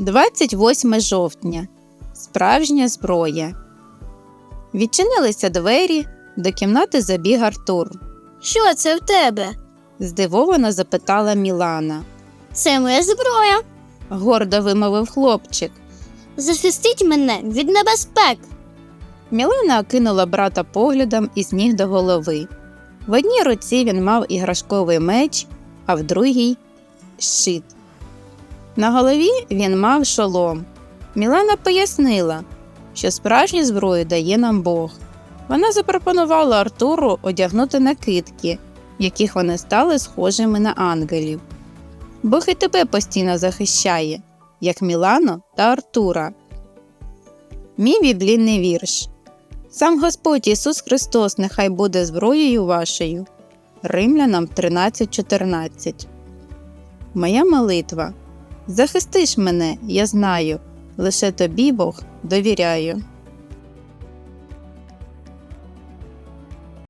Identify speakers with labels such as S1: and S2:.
S1: 28 жовтня. Справжня зброя. Відчинилися двері, до кімнати забіг Артур.
S2: Що це в тебе?
S1: Здивовано запитала Мілана.
S2: Це моя зброя.
S1: Гордо вимовив хлопчик.
S2: Захистить мене від небезпек.
S1: Мілана окинула брата поглядом із ніг до голови. В одній руці він мав іграшковий меч, а в другій щит. На голові він мав шолом. Мілана пояснила, що справжню зброю дає нам Бог. Вона запропонувала Артуру одягнути накидки, в яких вони стали схожими на ангелів. Бог і тебе постійно захищає, як Мілану та Артура. Мій біблійний вірш. Сам Господь Ісус Христос нехай буде зброєю вашою. Римлянам 13.14. Моя молитва. Захистиш мене, я знаю, лише тобі Бог довіряю.